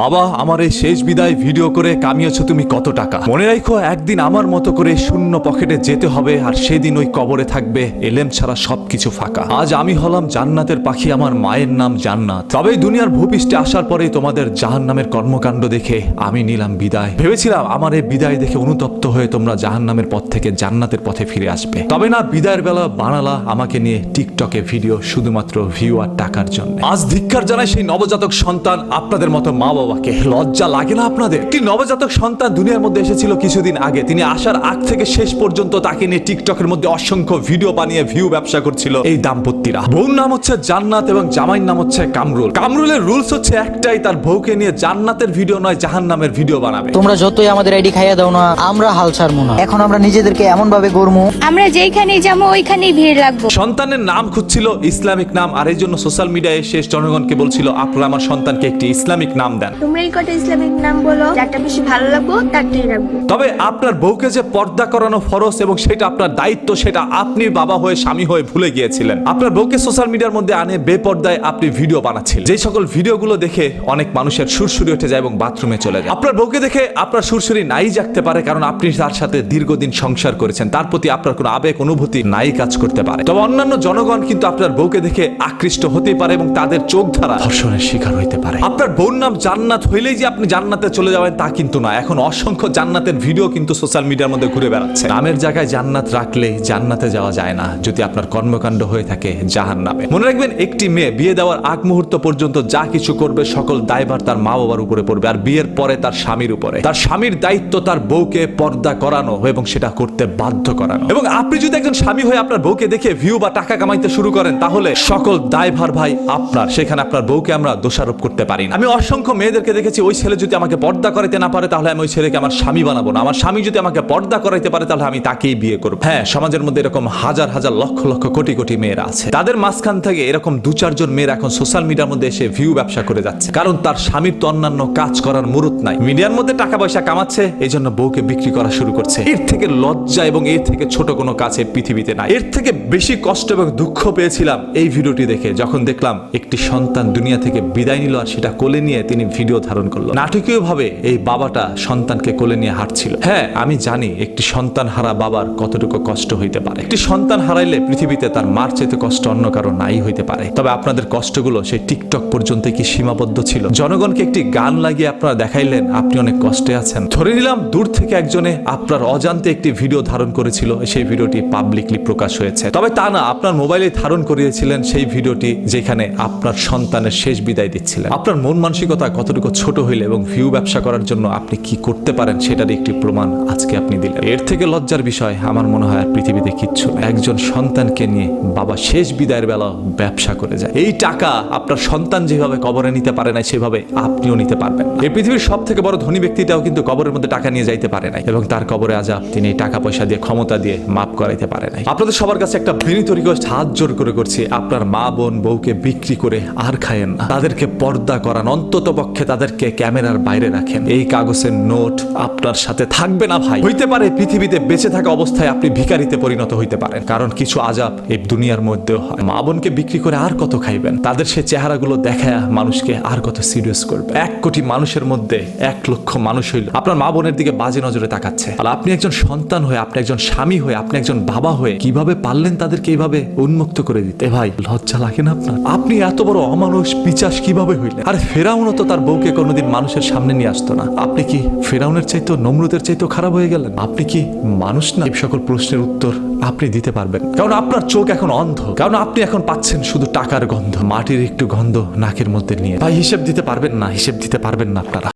বাবা, আমার এই শেষ বিদায় ভিডিও করে কামিয়েছো তুমি কত টাকা? মনে রাখো একদিন আমার মতো করে শূন্য পকেটে যেতে হবে আর সেদিন ওই কবরে থাকবে, এলেম ছাড়া সবকিছু ফাঁকা। আজ আমি হলাম জান্নাতের পাখি, আমার মায়ের নাম জান্নাত। তবে দুনিয়ার ভূপৃষ্ঠে আসার পরে তোমাদের জাহান নামের কর্মকাণ্ড দেখে আমি নিলাম বিদায়। ভেবেছিলাম, আমার এই বিদায় দেখে অনুতপ্ত হয়ে তোমরা জাহান নামের পথ থেকে জান্নাতের পথে ফিরে আসবে। তবে না, বিদায়ের বেলা বানালা আমাকে নিয়ে টিকটকে ভিডিও শুধুমাত্র ভিউ আর টাকার জন্য। আজ ধিক্কার জানাই সেই নবজাতক সন্তান আপনাদের মতো মা বাবাকে লজ্জা লাগে না আপনাদের? কি নবজাতক সন্তান দুনিয়ার মধ্যে এসেছিল কিছুদিন আগে। তিনি আসার আগ থেকে শেষ পর্যন্ত তাকে নিয়ে টিকটকের মধ্যে অসংখ্য ভিডিও বানিয়ে ভিউ ব্যবসা করছিল। এই দাম্পত্যরা। বউর নাম হচ্ছে জান্নাত এবং জামাইর নাম হচ্ছে কামরুল। কামরুলের রুলস হচ্ছে একটাই তার বউকে নিয়ে জান্নাতের ভিডিও নয় জাহান নামের ভিডিও বানাবে। তোমরা যতই আমাদের আইডি খাইয়া দাও না আমরা হাল ছাড়বো না। এখন আমরা নিজেদেরকে এমন ভাবে গড়মু। আমরা যেইখানেই যাব ওইখানেই ভিড় লাগবো। সন্তানের নাম খুঁজছিল ইসলামিক নাম আর এই জন্য সোশ্যাল মিডিয়ায় শেষ জনগণকে বলছিল আপনারা আমার সন্তানকে একটি ইসলামিক নাম দেন। কটা ইসলামিক নাম বলো, যারটা বেশি ভালো লাগবো, তারটাই রাখব। তবে আপনার বউকে যে পর্দা করানো এবং সেটা আপনার দায়িত্ব, সেটা আপনি বাবা হয়ে, স্বামী হয়ে ভুলে গিয়েছিলেন। আপনার বউকে সোশ্যাল মিডিয়ার মধ্যে আনে, বেপর্দায় আপনি ভিডিও বানাচ্ছিলেন। যে সকল ভিডিওগুলো দেখে অনেক মানুষের সুরসুরি উঠে যায় এবং বাথরুমে চলে যায়। আপনার বউকে দেখে আপনার সুরসুরি নাই জাগতে পারে, কারণ আপনি তার সাথে দীর্ঘদিন সংসার করেছেন। তার প্রতি আপনার কোনো আবেগ, অনুভূতি নাই কাজ করতে পারে। তবে অন্যান্য জনগণ কিন্তু আপনার বউকে দেখে আকৃষ্ট হতে পারে এবং তাদের চোখ ধারা ধর্ষণের শিকার হইতে পারে। আপনার বউর নাম জান্নাত হইলেই যে আপনি জান্নাতে চলে যাবেন তা কিন্তু না। এখন অসংখ্য জান্নাতের ভিডিও কিন্তু সোশ্যাল মিডিয়ার মধ্যে ঘুরে বেড়াচ্ছে। নামের জায়গায় জান্নাত রাখলে জান্নাতে যাওয়া যায় না, যদি আপনার কর্মকাণ্ড হয়ে থাকে জাহান নামে মনে রাখবেন, একটি মেয়ে বিয়ে দেওয়ার আগ মুহূর্ত পর্যন্ত যা কিছু করবে সকল দায়ভার তার মা বাবার উপরে পড়বে, আর বিয়ের পরে তার স্বামীর উপরে। তার স্বামীর দায়িত্ব তার বউকে পর্দা করানো এবং সেটা করতে বাধ্য করানো। এবং আপনি যদি একজন স্বামী হয়ে আপনার বউকে দেখে ভিউ বা টাকা কামাইতে শুরু করেন, তাহলে সকল দায়ভার ভাই আপনার। সেখানে আপনার বউকে আমরা দোষারোপ করতে পারি না। আমি অসংখ্য মেয়েদেরকে দেখেছি, ওই ছেলে যদি আমাকে পর্দা করাইতে না পারে, তাহলে আমি ওই ছেলেকে আমার স্বামী বানাবো না। আমার স্বামী যদি আমাকে পর্দা করাইতে পারে, তাহলে আমি তাকেই বিয়ে করব। হ্যাঁ সমাজের মধ্যে এরকম হাজার হাজার লক্ষ লক্ষ কোটি কোটি মেয়েরা আছে। তাদের মাঝখান থেকে এরকম দু চারজন মেয়েরা এখন সোশ্যাল মিডিয়ার মধ্যে এসে ভিউ ব্যবসা করে যাচ্ছে। কারণ তার স্বামীর তো অন্যান্য কাজ করার মুরুত নাই। মিডিয়ার মধ্যে টাকা পয়সা কামাচ্ছে এই জন্য বউকে বিক্রি করা শুরু করছে। এর থেকে লজ্জা এবং এর থেকে ছোট কোনো এই পৃথিবীতে নাই। এর থেকে বেশি কষ্ট এবং দুঃখ পেয়েছিলাম এই ভিডিওটি দেখে, যখন দেখলাম একটি সন্তান দুনিয়া থেকে বিদায় নিল আর সেটা কোলে নিয়ে তিনি ভিডিও ধারণ করল। নাটকীয় ভাবে এই বাবাটা সন্তানকে কোলে নিয়ে হাঁটছিল। হ্যাঁ আমি জানি একটি সন্তান হারা বাবার কতটুকু কষ্ট হইতে পারে। একটি সন্তান হারাইলে পৃথিবীতে তার মার চেতে কষ্ট অন্য কারও নাই হইতে পারে। তবে আপনাদের কষ্টগুলো সেই টিকটক পর্যন্ত কি সীমাবদ্ধ ছিল? জনগণকে একটি গান লাগিয়ে আপনারা দেখাইলেন, আপনি অনেক কষ্টে আছেন। ধরে নিলাম দূর থেকে একজনে আপনার অজান্তে একটি ভিডিও ধারণ করেছিল, সেই ভিডিওটি পাবলিকলি প্রকাশ হয়েছে। তবে তা না, আপনার মোবাইলে ধারণ করিয়েছিলেন সেই ভিডিওটি যেখানে আপনার সন্তানের শেষ বিদায় দিচ্ছিলেন। আপনার মন মানসিকতা কতটুকু ছোট হইলে এবং ভিউ ব্যবসা করার জন্য আপনি কি করতে পারেন সেটার একটি প্রমাণ আজকে আপনি দিলেন। এর থেকে লজ্জার বিষয়, আমার মনে হয় আর পৃথিবীতে কিচ্ছু একজন সন্তানকে নিয়ে বাবা শেষ বিদায়ের বেলা ব্যবসা করে যায়। এই টাকা আপনার সন্তান যেভাবে কবরে নিতে পারে না সেভাবে আপনিও নিতে পারবেন এই পৃথিবীর সব থেকে বড় ধনী ব্যক্তিটাও কিন্তু কবরের মধ্যে টাকা নিয়ে যাইতে পারে নাই এবং তার কবরে আজাব তিনি এই টাকা পয়সা দিয়ে ক্ষমতা দিয়ে মাপ করাইতে পারে নাই। আপনাদের সবার কাছে একটা বিনীত রিকোয়েস্ট হাত জোর করে করছি। আপনার মা বোন বউকে বিক্রি করে আর খায়েন না। তাদেরকে পর্দা করান অন্তত পক্ষে তাদেরকে ক্যামেরার বাইরে রাখেন। এই কাগজের নোট আপনার সাথে থাকবে না ভাই। হইতে পারে পৃথিবীতে বেঁচে থাকা অবস্থায় আপনি ভিখারিতে পরিণত হইতে পারেন। কারণ কিছু আজাব এই দুনিয়ার মধ্যেও হয়। মা বোনকে বিক্রি করে আর কত খাইবেন? তাদের সে চেহারাগুলো দেখায় মানুষকে আর কত সিরিয়াস করবে? এক কোটি মানুষের মধ্যে এক লক্ষ মানুষ হইল। আপনার মা বোনের দিকে বাজে নজরে তাকাচ্ছে। আর আপনি একজন সন্তান হয়ে, আপনি একজন স্বামী হয়ে, আপনি একজন বাবা হয়ে কীভাবে পারলেন তাদেরকে এইভাবে উন্মুক্ত করে দিতে? ভাই, লজ্জা লাগে না আপনার? আপনি এত বড় অমানুষ, পিচাস কীভাবে হইলেন? আর ফেরাউনও তো তার বউকে কোনোদিন মানুষের সামনে নিয়ে আসতো না। আপনি কি ফেরাউনের চাইতো নমরুদের চাইতো খারাপ হয়ে গেলেন? আপনি কি মানুষ না? এই সকল প্রশ্নের উত্তর আপনি দিতে পারবেন। কারণ আপনার চোখ এখন অন্ধ। কারণ আপনি এখন পাচ্ছেন শুধু টাকার গন্ধ। মাটির একটু গন্ধ নাকের মধ্যে নিয়ে। তাই হিসেব দিতে পারবেন না, হিসেব দিতে পারবেন না আপনারা।